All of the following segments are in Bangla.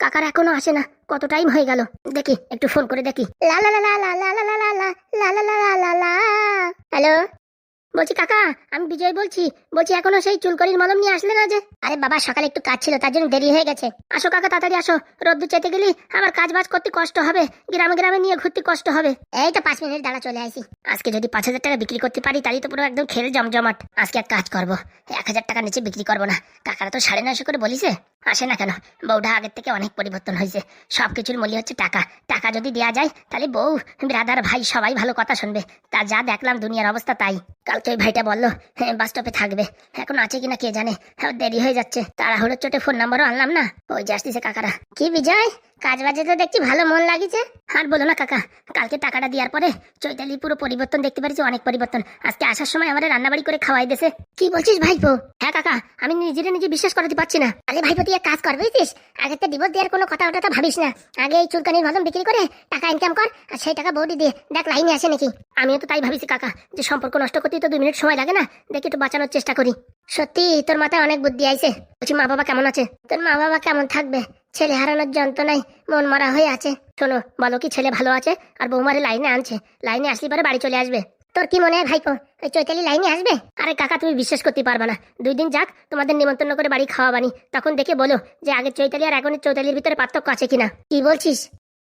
কাকার এখনও আসে না কত টাইম হয়ে গেল দেখি একটু ফোন করে দেখি লা লা লা লা লা লা লা লা হ্যালো বলছি কাকা আমি বিজয় বলছি বলছি এখনও সেই চুলকরির মলম নিয়ে আসলে না যে আরে বাবা সকালে একটু কাজ ছিল তার জন্য দেরি হয়ে গেছে আসো কাকা তাড়াতাড়ি আসো রোদ্দু চাইতে গেলি আবার কাজ বাজ করতে কষ্ট হবে গ্রামে গ্রামে নিয়ে ঘুরতে কষ্ট হবে এই তো পাঁচ মিনিট দাঁড়া চলে আসি আজকে যদি পাঁচ হাজার টাকা বিক্রি করতে পারি তাহলে তো পুরো একদম খেলে জমজমাট আজকে এক কাজ করব এক হাজার টাকা নিচে বিক্রি করব না কাকারা তো সাড়ে নয়শো করে বলিছে আসে না কেন? বউটা আগের থেকে অনেক পরিবর্তন হয়েছে। সব কিছুর মূল্য হচ্ছে টাকা। টাকা যদি দেওয়া যায়, তাহলে বউ ব্রাদার ভাই সবাই ভালো কথা শুনবে। তা যা দেখলাম দুনিয়ার অবস্থা তাই। কালকে ওই ভাইটা বলল হ্যাঁ বাস স্টপে থাকবে। এখন আছে কিনা কে জানে? দেরি হয়ে যাচ্ছে। তাড়াহুড়োর চোটে ফোন নাম্বারও আনলাম না। ওই যে আসতেছে কাকারা। কি বিজয়? কাজ বাজে তো দেখছি ভালো মন লাগিছে। আর বলো না কাকা কালকে টাকাটা দেওয়ার পরে চৈতালি পুরো পরিবর্তন দেখতে পাচ্ছি অনেক পরিবর্তন। আজকে আসার সময় আমাদের রান্নাবাড়ি করে খাওয়াই দেছে। কি বলছিস ভাইপো? হ্যাঁ কাকা আমি নিজেরে নিজে বিশ্বাস করাতে পারছি না। আরে ভাইপো তুই এক কাজ কর বুঝছিস? আগে তো ডিভোর্স দেওয়ার কোনো কথা ওটা তো ভাবিস না। আগে এই চুলকানির মতন বিক্রি করে টাকা ইনকাম কর আর সেই টাকা বৌদি দিয়ে। দেখ লাইনে আসে নাকি। আমিও তো তাই ভাবিছি কাকা যে সম্পর্ক নষ্ট করতে তো দুই মিনিট সময় লাগে না। দেখি একটু বাঁচানোর চেষ্টা করি। সত্যি তোর মাথায় অনেক বুদ্ধি আইছে। বলছি মা বাবা কেমন আছে? তোর মা বাবা কেমন থাকবে? ছেলে হারানোর যন্ত্রণায় মন মারা হয়ে আছে। শোনো, বলো কি ছেলে ভালো আছে? আর বৌমারে লাইনে আনছে। লাইনে আসলে পরে বাড়ি চলে আসবে। তোর কি মনে হয় ভাইপো? ওই চৈতালি লাইনে আসবে? আরে কাকা, তুমি বিশ্বাস করতে পারবে না। দুই দিন যাক, তোমাদের নিমন্ত্রণ করে বাড়ি খাওয়াবানি তখন দেখে বলো যে আগে চৈতালি আর এখনের চৈতালির ভিতরে পার্থক্য আছে কিনা। কি বলছিস?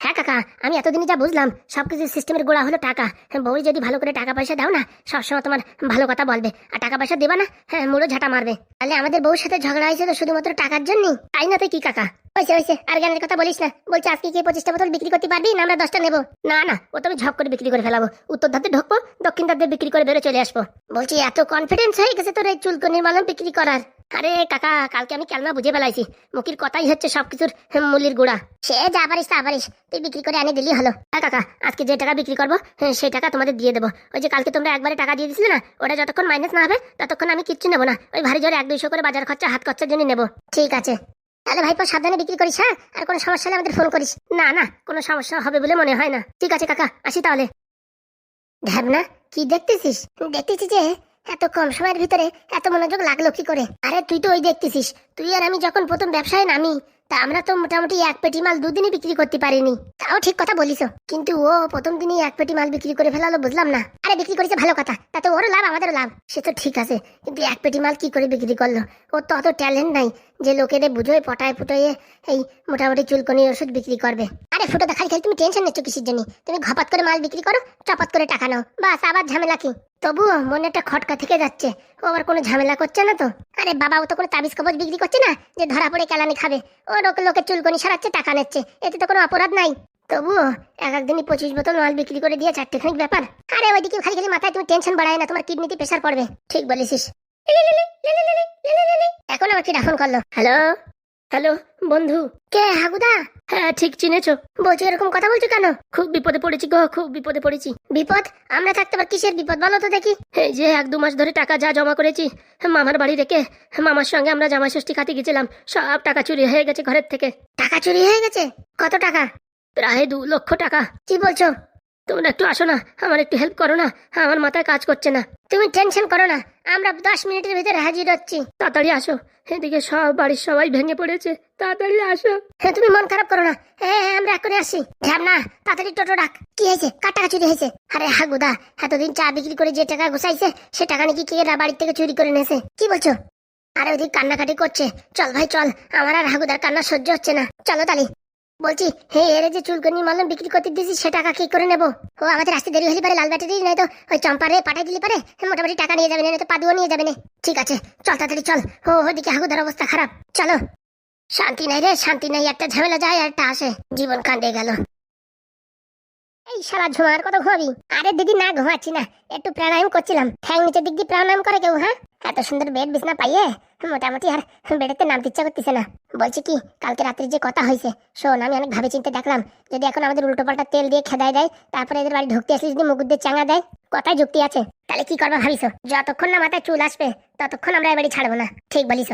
হ্যাঁ কাকা, আমি এতদিনই যা বুঝলাম সবকিছু সিস্টেমের গোড়া হলো টাকা। হ্যাঁ বউই যদি ভালো করে টাকা পয়সা দাও না, সবসময় তোমার ভালো কথা বলবে। আর টাকা পয়সা দেবা না হ্যাঁ মুড়ো ঝাঁটা মারবে। তাহলে আমাদের বউর সাথে ঝগড়া হয়েছে তো শুধুমাত্র টাকার জন্যই? তাই না তো কি কাকা? হয়েছে হয়েছে। আর জ্ঞানের কথা বলিস না। বলছে, আজকে কি পঁচিশটা বোতল বিক্রি করতে পারবি, না আমরা দশটা নেব। না না, ও তো আমি ঝপ করে বিক্রি করে ফেলাবো। উত্তর ধাতে ঢুকবো, দক্ষিণ ধাতে বিক্রি করে বেরো চলে আসব। বলছি, এত কনফিডেন্স হয়ে গেছে তোর এই চুলকনির মালম বিক্রি করার? আরে কাকা, কালকে আমি কেলমা বুঝে ফেলাইছি। মুখির কথাই হচ্ছে সবকিছুর মূল্যের গুড়া। সে যা পারিস তা পারিস। তুই বিক্রি করে আনি দিলি হলো। হ্যাঁ কাকা, আজকে যে টাকা বিক্রি করব সেই টাকা তোমাদের দিয়ে দেবো। ওই যে কালকে তোমরা একবারে টাকা দিয়ে দিছিলে না, ওটা যতক্ষণ মাইনাস না হবে, ততক্ষণ আমি কিচ্ছু নেব না। ওই ভারী জোরে এক দুইশো করে বাজার খরচা, হাত খরচার জন্য নেব। ঠিক আছে। তাহলে ভাইপো সাবধানে বিক্রি করিস হ্যাঁ? আর কোনো সমস্যা হলে আমাদের ফোন করিস। না না, কোনো সমস্যা হবে বলে মনে হয় না। ঠিক আছে, কাকা, আসি তাহলে। ঢ্যাবনা কি দেখতেছিস? দেখতেছি যে এত কম সময়ের ভিতরে এত মনোযোগ লাগল কি করে? আরে, তুই তো ওই দেখতেছিস। তুই আর আমি যখন প্রথম ব্যবসায় নামি তা আমরা তো মোটামুটি এক পেটি মাল দুদিনই বিক্রি করতে পারিনি। তাও ঠিক কথা বলিস কিন্তু ও প্রথম দিনই এক পেটি মাল বিক্রি করে ফেলালো, বুঝলাম না। আরে বিক্রি করেছে ভালো কথা তাতে ওরও লাভ, আমাদেরও লাভ। সে তো ঠিক আছে, কিন্তু এক পেটি মাল কি করে বিক্রি করল? ওর তো অত ট্যালেন্ট নাই যে লোকেদের বুঝোয়, পটায় ফুটোয় এই মোটামুটি চুলকনির ওষুধ বিক্রি করবে। আরে ফুটো দেখাই খালি তুমি টেনশন নিচ্ছ কিসের জন্য? তুমি ঘপাত করে মাল বিক্রি করো, চপাত করে টাকা নাও। বাস, আবার ঝামেলা কি? তবুও মনে একটা খটকা থেকে যাচ্ছে। ও আবার কোনো ঝামেলা করছে না তো? আরে বাবা ও তো কোনো তাবিজ কবজ বিক্রি করছে না যে ধরা পড়ে কেলানি খাবে। ও লোকের চুলকনি সারাচ্ছে টাকা নিচ্ছে এতে তো কোনো অপরাধ নাই তবুও এক একদিনই পঁচিশ বোতল মাল বিক্রি করে দিয়ে চারটে খানিক ব্যাপার আরে ওইদিকে খালি খালি মাথায় তুমি টেনশন বাড়ায় না তোমার কিডনিতে প্রেশার পড়বে ঠিক বলেছিস এখন আমার কি ফোন করল হ্যালো হ্যালো বন্ধু। কে হাগুদা? হ্যাঁ ঠিক চিনেছো। বলছো এরকম কথা বলছো কেন? খুব বিপদে পড়েছি গো খুব বিপদে পড়েছি। বিপদ? আমরা থাকতে পার কিসের বিপদ বলো তো দেখি। এই যে এক দু মাস ধরে টাকা যা জমা করেছি মামার বাড়ি রেখে মামার সঙ্গে আমরা জামাই ষষ্ঠী খাতে গেছিলাম সব টাকা চুরি হয়ে গেছে ঘরের থেকে। টাকা চুরি হয়ে গেছে? কত টাকা? প্রায় দু লক্ষ টাকা। কি বলছো? তোমরা একটু আসো না, আমার একটু হেল্প করো না, আমার মাথায় কাজ করছে না। তুমি টেনশন করো না, আমরা দশ মিনিটের ভিতরে হাজির হচ্ছি। তাড়াতাড়ি আসো, এদিকে সব বাড়ির সবাই ভেঙে পড়েছে, তাড়াতাড়ি আসো। হ্যাঁ তুমি মন খারাপ করো না। হ্যাঁ হ্যাঁ আমরা এখনই ঝাম না, তাড়াতাড়ি টোটো ডাক। কি হয়েছে? কার টাকা চুরি হয়েছে? আরে হাগুদা, এতদিন চা বিক্রি করে যে টাকা ঘুষাইছে সে টাকা নাকি কে বাড়ির থেকে চুরি করে নেছে কি বলছো? আরে ওদিক কান্নাকাটি করছে। চল ভাই, চল। আমার আর হাগুদার কান্না সহ্য হচ্ছে না। চলো তালি। বলছি, হে, এর যে চুলকনি মালম বিক্রি করতে দিয়েছি সে টাকা কি করে নেব? ও, আমাদের আসতে দেরি হলে পারে, লাল ব্যাটারি নাই তো, ওই চম্পারে পাঠাই দিলে পারে মোটামুটি টাকা নিয়ে যাবে না তো পাদুও নিয়ে যাবে না। ঠিক আছে, চল তাড়াতাড়ি চল ও ওদিকে হাগুদার অবস্থা খারাপ, চলো। শান্তি নাই রে, শান্তি নাই, একটা ঝামেলা যায় আর একটা আসে, জীবন কান্দে গেল। এই শালা ঝুমার কত ঘুমাবি? আরে দিদি, না, ঘুমাচ্ছি না, একটু প্রাণায়াম করছিলাম, ঠ্যাং নিচের দিক দিয়ে প্রাণায়াম করে কেউ হ্যাঁ? এত সুন্দর বেড বিছনা পাইয়ে মোটামুটি আর বেডেতে নামতে ইচ্ছা করতেছে না। বলছি কি, কালকে রাত্রে যে কথা হয়েছে, শোন, আমি অনেক ভাবে চিন্তে দেখলাম, যদি এখন আমাদের উল্টো পাল্টা তেল দিয়ে খেদাই দেয়, তারপরে এদের বাড়ি ঢুকতে আসলে যদি মুগুর দিয়ে চাঙা দেয়, কথায় যুক্তি আছে। তাহলে কি করব ভাবিস যতক্ষণ না মাথায় চুল আসবে, ততক্ষণ আমরা এবারে ছাড়বো না। ঠিক বলিস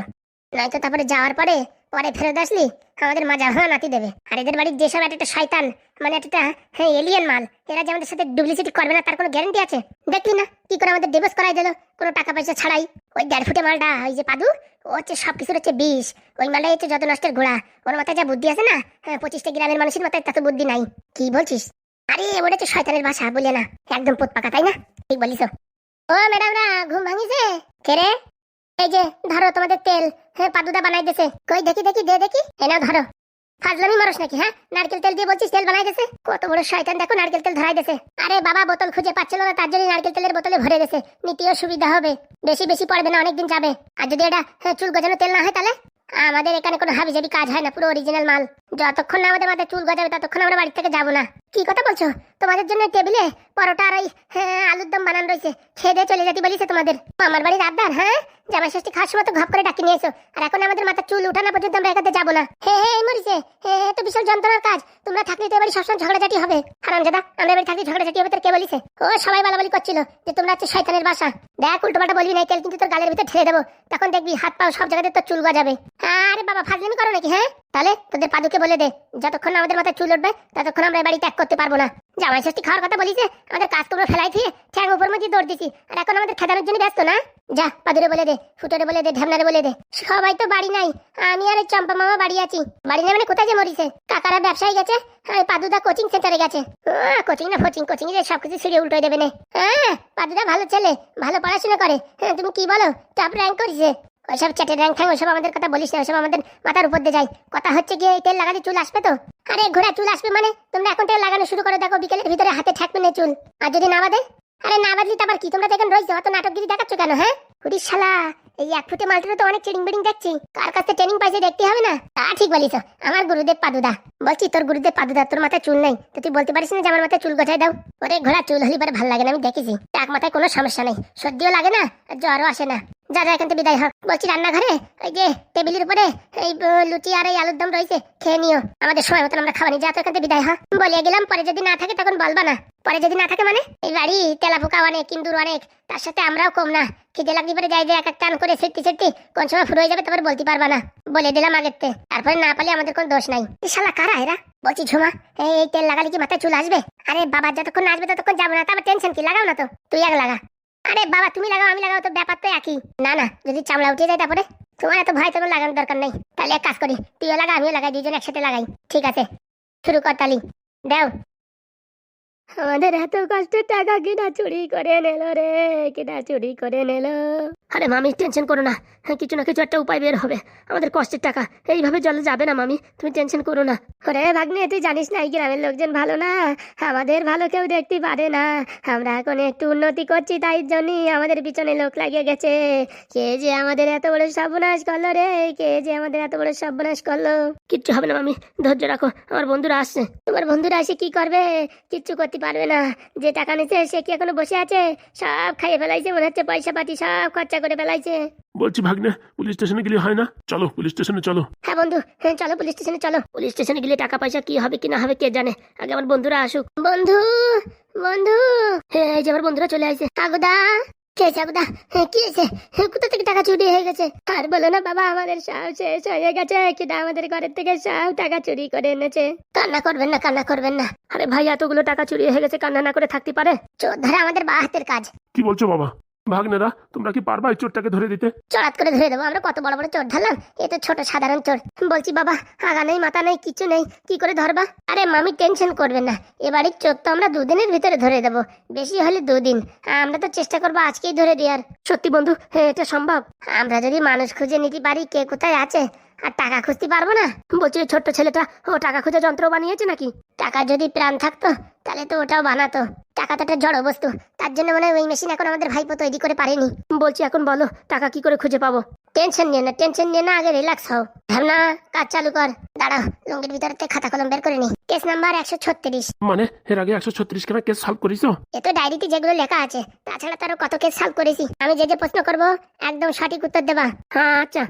নয়তো তারপরে যাওয়ার পরে পরে ফেরত আসলি, আমাদের মাজা ভাঙা নাতি দেবে। আর এদের বাড়ির যেসব একটা শয়তান মানে একটা হ্যাঁ এলিয়েন মাল, এরা যে আমাদের সাথে ডুপ্লিসিটি করবে না, তার কোনো গ্যারান্টি আছে? দেখলি না, কি করে আমাদের ডিভোর্স করাই দিল কোনো টাকা পয়সা ছাড়াই। ওই দেড় ফুটে মালটা, ওই যে পাদু, ও হচ্ছে সব কিছুর হচ্ছে বিষ। ওই মালটাই হচ্ছে যত নষ্টের ঘোড়া। ওর মাথায় যা বুদ্ধি আছে না হ্যাঁ পঁচিশটা গ্রামের মানুষের মাথায় তত বুদ্ধি নাই। কি বলছিস? আরে, ওটা হচ্ছে শয়তানের ভাষা বলে না। একদম পোত পাকা তাই না? ঠিক বলিস ও ম্যাডামরা, ঘুম ভাঙিছে? কে রে? এই যে ধরো তোমাদের তেল। হ্যাঁ পাদুদা বানাই দিছে। কই দেখি দেখি দে দেখি। এনাও ধরো। ফাজলামি মারস নাকি হ্যাঁ? নারকেল তেল দিয়ে বলছিস তেল বানাই দিছে? কত বড় শয়তান দেখো নারকেল তেল ধরাই দিছে। আরে বাবা বোতল খুঁজে পাচ্ছিল না তার জন্য নারকেল তেলের বোতলে ভরে দিছে। নিতেও সুবিধা হবে। বেশি বেশি পড়বে না অনেকদিন যাবে। আর যদি এটা হ্যাঁ, চুল গজানো তেল না হয় তাহলে? আমাদের এখানে কোনো হাবিজাবি কাজ হয় না পুরো অরিজিনাল মাল। যতক্ষণ না আমাদের মাথায় চুল গজাবে ততক্ষণ আমরা বাড়ি থেকে যাব না। কি কথা বলছো? তোমাদের জন্য টেবিলে পরোটা আর ওই হ্যাঁ, আলুর দম বানানো রয়েছে। খেয়ে দিয়ে চলে যেতে বলিছে তোমাদের। আমার বাড়ির আবদার হ্যাঁ? জামাই ষষ্ঠী খাওয়ার সময় তো ঘপ করে ডাকি নিয়েছো। আর এখন আমাদের মাথা চুল উঠানো পর্যন্ত আমরা একাতে যাব না। হে হে মরিছে হে হে তো বিশাল যন্ত্রণার কাজ। তোমরা থাকলে তো এবারে সবসময় ঝগড়াঝাটি হবে। হারাম দাদা আমরা এবারে থাকলে ঝগড়াঝাটি হবে তোর কে বলিছে? ও সবাই বলাবলি করছিল যে তোমরা হচ্ছে শয়তানের বাসা। দেখ উল্টো পাল্টা বলবি না এই তেল কিন্তু তোর গালের ভিতরে ঠেলে দেবো। তখন দেখবি হাত পাও সব জায়গাতে তোর চুল গজাবে। আরে বাবা ফাজলামি করো নাকি হ্যাঁ? তাহলে তোদের পাদুকে বলে দে। যতক্ষণ আমাদের মাথায় চুল উঠবে ততক্ষণ আমরা এই বাড়ি ত্যাগ করতে পারব না। জামাই ষষ্ঠী খাওয়ার কথা বলিছে আমাদের কাজ তোমরা ফেলাই দিয়ে ঠ্যাং উপর মধ্যে দৌড় দিছি। আর এখন আমাদের খেদানোর জন্য ব্যস্ত না? যা পাদুরে বলে দে ফুটোরে বলে দে, ঢ্যামনারে বলে দে। সবাই তো বাড়ি নাই। আমি আর এই চম্পা মামা বাড়ি আছি। বাড়ি নাই মানে কোথায় যে মরিছে? কাকারা ব্যবসায় গেছে, আর পাদুদা কোচিং সেন্টারে গেছে। কোচিং না কোচিং কোচিং এ সবকিছু ছিঁড়ে উল্টো দেবে না। হ্যাঁ পাদুদা ভালো ছেলে, ভালো পড়াশোনা করে। হ্যাঁ তুমি কি বলো? টপ র্যাঙ্ক করেছে। ওইসব চ্যাটের র্যাঙ্ক থাকে ওইসব আমাদের কথা বলিস না, ওইসব আমাদের মাথার উপর দিয়ে যায় কথা হচ্ছে গিয়ে তেল লাগাতে চুল আসবে তো? আরে ঘোড়া, চুল আসবে মানে? তোমরা এখন তেল লাগানো শুরু করে, দেখো বিকেলের ভিতরে হাতে ঠাকবে না চুল। আর যদি না বাদে? আরে না বাদলি তো আবার কি? তোমরা দেখেন রয়েছে, অত নাটকগিরি দেখাচ্ছ কেন হ্যাঁ? শালা, এই এক ফুটে তো অনেক দেখছি। কার কাছে ট্রেনিং পাইছে দেখতে হবে না? তা ঠিক বলিস, আমার গুরুদেব পাদুদা। বলছি, তোর গুরুদেব পাদুদা, তোর মাথায় চুল নেই। তো তুই বলতে পারিস না যে আমার মাথায় চুল গজায় দাও? ওরে ঘোড়া, চুল হলি পরে ভালো লাগে না, আমি দেখেছি। এক মাথায় কোনো সমস্যা নেই। সর্দিও লাগে না জ্বরও আসে না। যা যা, এখান থেকে বিদায় হোক বলছি রান্নাঘরে ওই যে টেবিলের উপরে এই লুচি আর এই আলুর দম রয়েছে, খেয়ে নিও। আমাদের সময় মতন আমরা খাবানি যা, তো এখান থেকে বিদায় হ। বলিয়ে গেলাম, পরে যদি না থাকে তখন বলবা না। পরে যদি না থাকে মানে? এই বাড়ি তেলা পোকা অনেক কিন্দুর অনেক, তার সাথে আমরাও কম না। খিদে লাগতে পারে যাই যে এক এক টান করে সেটতে সেটতে কোন সময় ফুরো হয়ে যাবে তারপর বলতে পারবা না। বলে দিলাম আগেরতে তারপরে না পারলে আমাদের কোনো দোষ নাই। শালা কারা এরা? বলছি ঝুমা, এই তেল লাগালে কি মাথায় চুল আসবে? আরে বাবা, যতক্ষণ আসবে ততক্ষণ যাব না তারপর টেনশন কি? লাগাও না তো। তুই এক লাগা। আরে বাবা, তুমি লাগাও, আমি লাগাও, তো ব্যাপার তো একই। না না, যদি চামড়া উঠে যায় তারপরে তোমার এত ভয়, তোমার লাগানোর দরকার নেই। তাহলে এক কাজ করি, তুইও লাগা, আমিও লাগাই দুজন একসাথে লাগাই। ঠিক আছে, শুরু কর তালি। দাও। আমাদের এত কষ্টের টাকা কিনা চুরি করে নিল রে, কিনা চুরি করে নিল। আরে মামি টেনশন করো না। হ্যাঁ কিছু না কিছু একটা উপায় বের হবে। আমাদের কষ্টের টাকা। এইভাবে জলে যাবে না মামি। তুমি টেনশন করো না। ওরে ভাগ্নে তুই জানিস না এই গ্রামের লোকজন ভালো না? আমাদের ভালো কেউ দেখতে পারে না। আমরা এখন একটু উন্নতি করছি তাই জন্যই আমাদের পিছনে লোক লাগিয়ে গেছে। কে যে আমাদের এত বড় সর্বনাশ করল রে? কে যে আমাদের এত বড় সর্বনাশ করল? কিচ্ছু হবে না মামি। ধৈর্য রাখো আমার বন্ধুরা আসছে। তোমার বন্ধুরা এসে কি করবে? কিচ্ছু করতে পারবে না। যে টাকা নিচ্ছে সে কি এখনও বসে আছে? সব খাইয়ে ফেলাইছে মনে হচ্ছে পয়সা পাতি সব খরচা করে ফেলাইছে। বলছি ভাগ্নে পুলিশ স্টেশনে গেলে হয় না? চলো পুলিশ স্টেশনে চলো। হ্যাঁ বন্ধু হ্যাঁ চলো পুলিশ স্টেশনে চলো। পুলিশ স্টেশনে গেলে টাকা পয়সা কি হবে কি না হবে কে জানে? আগে আমার বন্ধুরা আসুক। বন্ধু বন্ধু হ্যাঁ এই যে আমার বন্ধুরা চলে আসছে কাকুদা কে হ্যাঁ কি হ্যাঁ, কোথা থেকে টাকা চুরি হয়ে গেছে? আর বলো না বাবা আমাদের সব শেষ হয়ে গেছে। কিনা আমাদের ঘরের থেকে সব টাকা চুরি করে এনেছে। কান্না করবেন না কান্না করবেন না। আরে ভাই এতগুলো টাকা চুরি হয়ে গেছে কান্না না করে থাকতে পারে? চোর ধরে আমাদের বা হাতের কাজ। কি বলছো বাবা? ভাগ্নেরা, তোমরা কি পারবা এই চোরটাকে ধরে দিতে? চড়াত করে ধরে দেবো, আমরা কত বড় বড় চোর ধরলাম এ তো ছোট সাধারণ চোর। বলছি, বাবা, আগা নেই, মাথা নেই, কিছু নেই, কি করে ধরবা? আরে, মামি, টেনশন করবেন না। এ বাড়ির চোর তো আমরা দুদিনের ভিতরে ধরে দেবো, বেশি হলে দুদিন। আমরা তো চেষ্টা করব আজকেই ধরে দেওয়ার। সত্যি বন্ধু হ্যাঁ এটা সম্ভব? আমরা যদি মানুষ খুঁজে নিতে পারি কে কোথায় আছে, আর টাকা খুঁজতে পারব না? বলছি ছোট্ট ছেলেটা, ও টাকা খুঁজে যন্ত্র বানিয়েছে নাকি? টাকা যদি প্রাণ থাকতো, তাহলে তো ওটাও বানাতো। টাকা তো একটা জড় বস্তু। তার জন্য মনে হয় ওই মেশিন এখন আমাদের ভাইপো তৈরি করে পারেনি। বলছি এখন বলো টাকা কি করে খুঁজে পাবো? টেনশন নিয়ে না টেনশন নিয়ে না আগে রিল্যাক্স হও। ভাবনা কাজ চালু কর। দাঁড়াও লুঙ্গির ভিতরে থেকে খাতা কলম বের করে নি। কেস নাম্বার একশো ছত্রিশ। মানে এর আগে একশো ছত্রিশ খানা কেস সলভ করেছ? এ তো ডায়েরিতে যেগুলো লেখা আছে। তাছাড়া তারও কত কেস সলভ করেছি। আমি যে যে প্রশ্ন করব একদম সঠিক উত্তর দেবা। হ্যাঁ আচ্ছা।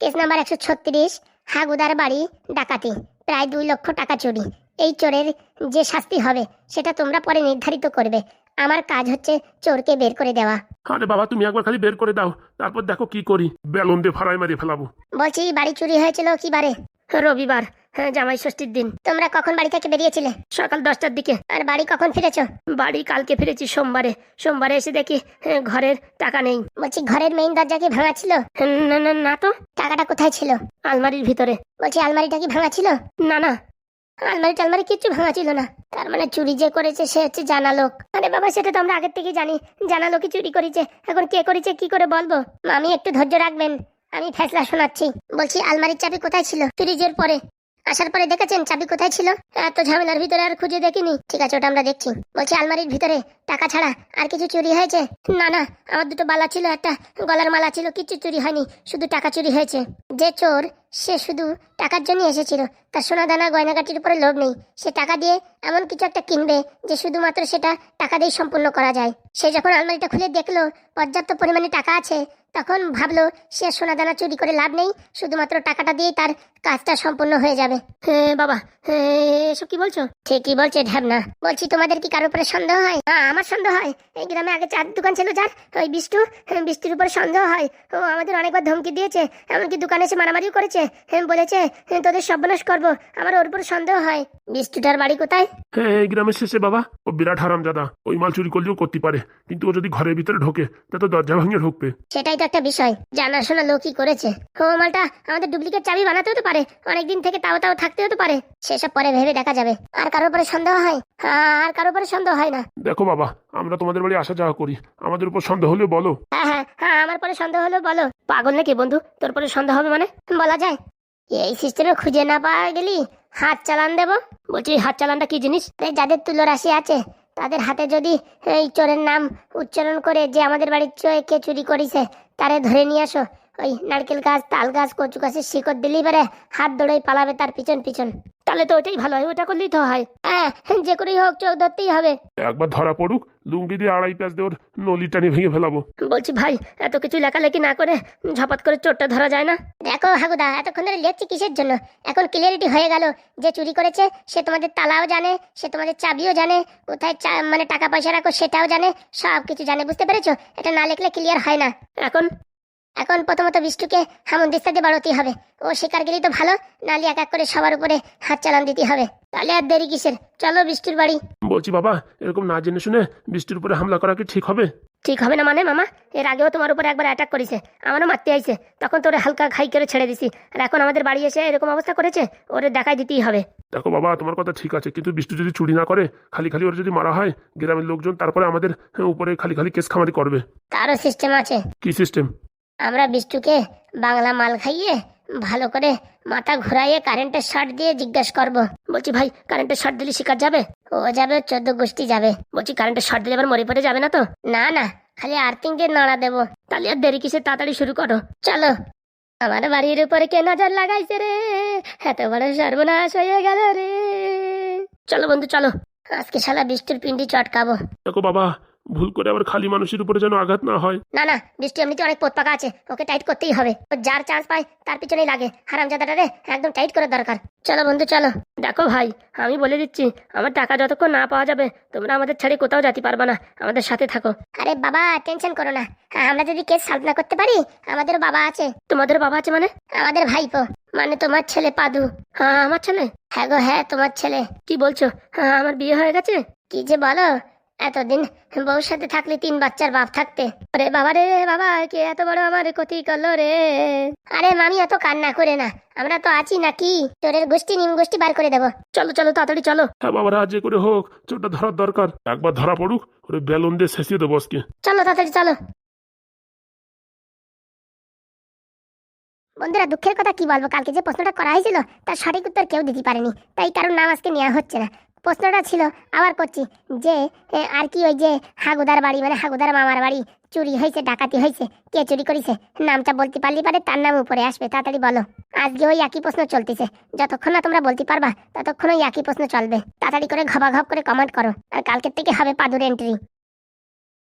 কেস নাম্বার একশো ছত্রিশ হাগুদার বাড়ি ডাকাতি। প্রায় দুই লক্ষ টাকা চুরি। এই চোরের যে শাস্তি হবে সেটা তোমরা পরে নির্ধারিত করবে। আমার কাজ হচ্ছে চোরকে বের করে দেওয়া। আরে বাবা তুমি একবার খালি বের করে দাও। তারপর দেখো কি করি। বেলুন দিয়ে ফাড়াই মারি ফেলাবো। বলছি বাড়ি চুরি হয়েছিল কি বারে? রবিবার হ্যাঁ, জামাই ষষ্ঠীর দিন। তোমরা কখন বাড়ি থেকে বেরিয়েছিলে? সকাল দশটার দিকে। আর বাড়ি কখন ফিরেছো? বাড়ি কালকে ফিরেছি সোমবারে। সোমবারে এসে দেখি হ্যাঁ, ঘরের টাকা নেই। বলছি ঘরের মেইন দরজা কি ভাঙা ছিল? না না না তো। টাকাটা কোথায় ছিল? আলমারির ভিতরে। বলছি আলমারিটা কি ভাঙা ছিল? না না আলমারি টালমারি কিচ্ছু ভাঙা ছিল না। তার মানে চুরি যে করেছে, সে হচ্ছে জানা লোক আরে বাবা, সেটা তো আমরা আগের থেকেই জানি। জানা লোকই চুরি করেছে। এখন কে করেছে, কি করে বলব? আমি একটু ধৈর্য রাখবেন। আমি ফেসলা শোনাচ্ছি। বলছি, আলমারির চাবি কোথায় ছিল? ফ্রিজের পরে। আসার পরে দেখেছেন চাবি কোথায় ছিল? এত ঝামেলার ভিতরে আর খুঁজে দেখিনি। ঠিক আছে, ওটা আমরা দেখছি। বলছি, আলমারির ভিতরে। টাকা ছাড়া আর কিছু চুরি হয়েছে? না না, আমার দুটো বালা ছিল, একটা গলার মালা ছিল, কিছু চুরি হয়নি, শুধু টাকা চুরি হয়েছে। যে চোর, সে শুধু টাকার জন্য এসেছিল। তার সোনা দানা গয়নাগাটির উপরে লোভ নেই। সে টাকা দিয়ে এমন কিছু একটা কিনবে, যে শুধুমাত্র সেটা টাকা দিয়ে সম্পূর্ণ করা যায়। সে যখন আলমারিটা খুলে দেখল, পর্যাপ্ত পরিমাণে টাকা আছে তখন ভাবলো সে সোনা দানা চুরি করে লাভ নেই শুধুমাত্র টাকাটা দিয়েই তার কাজটা সম্পূর্ণ হয়ে যাবে। হ্যাঁ বাবা এসব কি বলছো? ঠিকই বলছে ঢ্যাবনা। বলছি তোমাদের কি কারোর উপরে সন্দেহ হয়? হ্যাঁ আমার সন্দেহ হয়। এই গ্রামে আগে চার দোকান ছিল যার। ওই বিষ্টু হ্যাঁ, বৃষ্টির উপরে সন্দেহ হয়। ও আমাদের অনেকবার ধমকি দিয়েছে এমনকি দোকানে এসে মারামারিও করেছে। হ্যাঁ, বলেছে হ্যাঁ, তোদের সর্বনাশ করব আমার ওর উপর সন্দেহ হয়। বিষ্টুটার বাড়ি কোথায়? হ্যাঁ এই গ্রামের শেষে বাবা। ও বিরাট হারামজাদা। ওই মাল চুরি করলেও করতে পারে। কিন্তু ও যদি ঘরের ভিতরে ঢোকে তা তো দরজা ভাঙিয়ে ঢুকবে। সেটাই তো একটা বিষয়। জানাশোনা লোকই করেছে। ও মালটা আমাদের ডুপ্লিকেট চাবি বানাতেও তো পারে। অনেকদিন থেকে তাও তাও থাকতেও তো পারে। সেসব পরে ভেবে দেখা যাবে। আর কারোর উপরে সন্দেহ হয়? হ্যাঁ, আর কারোর উপরে সন্দেহ হয় না। দেখো বাবা আমরা তোমাদের বাড়ি আসা যাওয়া করি। আমাদের উপর সন্দেহ হলে বলো। হ্যাঁ হ্যাঁ হ্যাঁ আমার পরে সন্দেহ হলো বলো। পাগল নাকি বন্ধু? তোর পরে সন্দেহ হবে মানে? বলা যায়। এই সিস্টেমে খুঁজে না পাওয়া গেলি হাত চালান দেবো। বলছি হাত চালানটা কি জিনিস? যাদের তুলো রাশি আছে তাদের হাতে যদি এই চোরের নাম উচ্চারণ করে যে আমাদের বাড়ির চোয়ে কে চুরি করিছে তারে ধরে নিয়ে আসো। ওই নারকেল গাছ তাল গাছ কচু গাছের শিকড় দিলেই পারে হাত দৌড়েই পালাবে তার পিছন পিছন। তাহলে তো ওইটাই ভালো হয় ওটা করলেই তো হয়। হ্যাঁ যে করেই হোক চোখ ধরতেই হবে। একবার ধরা পড়ুক লুঙ্গি দিয়ে আড়াই প্যাঁচ দিয়ে ওর নলি টানি ভেঙে ফেলাবো। বলছি ভাই এত কিছু লেখালেখি না করে ঝপাত করে চোরটা ধরা যায় না? দেখো হাগুদা এতক্ষণ ধরে লেখছি কিসের জন্য? এখন ক্লিয়ারিটি হয়ে গেল। যে চুরি করেছে সে তোমাদের তালাও জানে সে তোমাদের চাবিও জানে। কোথায় চা- মানে টাকা পয়সা রাখো সেটাও জানে সব কিছু জানে বুঝতে পেরেছ? এটা না লিখলে ক্লিয়ার হয় না। এখন এখন প্রথমত বিষ্টুকে হামন্দিস্তা দিয়ে বাড়তেই হবে। ও শিকার গেলেই তো ভালো নালি এক এক করে সবার উপরে হাত চালান দিতে হবে। তাহলে আর দেরি কিসের? চলো বিষ্টুর বাড়ি। বলছি বাবা এরকম না জেনে শুনে বৃষ্টির উপরে হামলা করা কি ঠিক হবে? ঠিক হবে না মানে মামা? এর আগেও তোমার উপরে একবার অ্যাটাক করেছে। আমারও মারতে আইছে। তখন তোরে হালকা খাই করে ছেড়ে দিছি। আর এখন আমাদের বাড়ি এসে এরকম অবস্থা করেছে ওরে দেখাই দিতেই হবে। দেখো বাবা তোমার কথা ঠিক আছে কিন্তু বৃষ্টি যদি চুরি না করে খালি খালি ওর যদি মারা হয় গ্রামের লোকজন তারপরে আমাদের উপরে খালি খালি কেস খামারি করবে। তারও সিস্টেম আছে। কি সিস্টেম আমরা বিষ্টুকে বাংলা মাল খাইয়ে ভালো করে মাথা ঘুরাইয়ে কারেন্টের শর্ট দিয়ে জিজ্ঞেস করব। বলছি, ভাই কারেন্টের শর্ট দিলে শিকার যাবে? ও যাবে, চোদ্দ গোষ্ঠী যাবে। বলছি কারেন্টের শর্ট দিলে এবার মরে পড়ে যাবে না তো? না না, খালি আর্থিং দিয়ে নাড়া দেবো। তাহলে আর দেরি কিসে তাড়াতাড়ি শুরু করো। চলো। আমার বাড়ির উপরে কে নজর লাগাইছে রে? এত বড় সর্বনাশ হয়ে গেল রে? চলো বন্ধু, চলো। আজকে শালা বৃষ্টির পিন্ডি চটকাবো। দেখো বাবা ভুল করে আবার খালি মানুষের উপরে যেন আঘাত না হয়। না না বৃষ্টি এমনিতে অনেক পোত পাকা আছে ওকে টাইট করতেই হবে। ও যার চান্স পায় তার পিছনেই লাগে। হারামজাদাটা রে একদম টাইট করে দরকার। চলো বন্ধু চলো। দেখো ভাই আমি বলে দিচ্ছি আমার টাকা যতক্ষণ না পাওয়া যাবে তোমরা আমাদের ছেড়ে কোথাও যেতে পারবে না। আমাদের সাথে থাকো। আরে বাবা টেনশন করো না। আমরা যদি কেস সলভ না করতে পারি আমাদের বাবা আছে। তোমাদের বাবা আছে মানে? আমাদের ভাইপো। মানে তোমার ছেলে পাদু। হ্যাঁ আমার ছেলে? হ্যাঁ গো হ্যাঁ তোমার ছেলে। কি বলছো? হ্যাঁ আমার বিয়ে হয়ে গেছে? কি যে বলো? এতদিন বউর সাথে থাকলে তিন বাচ্চার বাপ থাকতে। আরে বাবা রে বাবা কে এত বড় আমার ক্ষতি করল রে? আরে মামি এত কান্না করে না। আমরা তো আছি নাকি? তোরের গোষ্ঠী নিম গোষ্ঠী বার করে দেবো। চলো চলো তাড়াতাড়ি চলো। হ্যাঁ বাবারা যে করে হোক চোরটা ধরার দরকার। একবার ধরা পড়ুক ওরে বেলুন দিয়ে শেষিয়ে দেবো আজকে। চলো তাড়াতাড়ি চলো। বন্ধুরা দুঃখের কথা কি বলব? কালকে যে প্রশ্নটা করা হয়েছিল তার সঠিক উত্তর কেউ দিতে পারেনি। তাই কারোর নাম আজকে নেওয়া হচ্ছে না। প্রশ্নটা ছিল, আবার করছি। যে আর কি ওই যে হাগুদার বাড়ি মানে হাগুদার মামার বাড়ি চুরি হয়েছে, ডাকাতি হয়েছে, কে চুরি করেছে, নামটা বলতে পারলি পারে, তার নাম উপরে আসবে, তাড়াতাড়ি বলো। আজকে ওই একই প্রশ্ন চলতেছে, যতক্ষণ না তোমরা বলতে পারবা, ততক্ষণ ওই একই প্রশ্ন চলবে। তাড়াতাড়ি করে ঘবা ঘব করে কমেন্ট করো, আর কালকের থেকে হবে পাদুর এন্ট্রি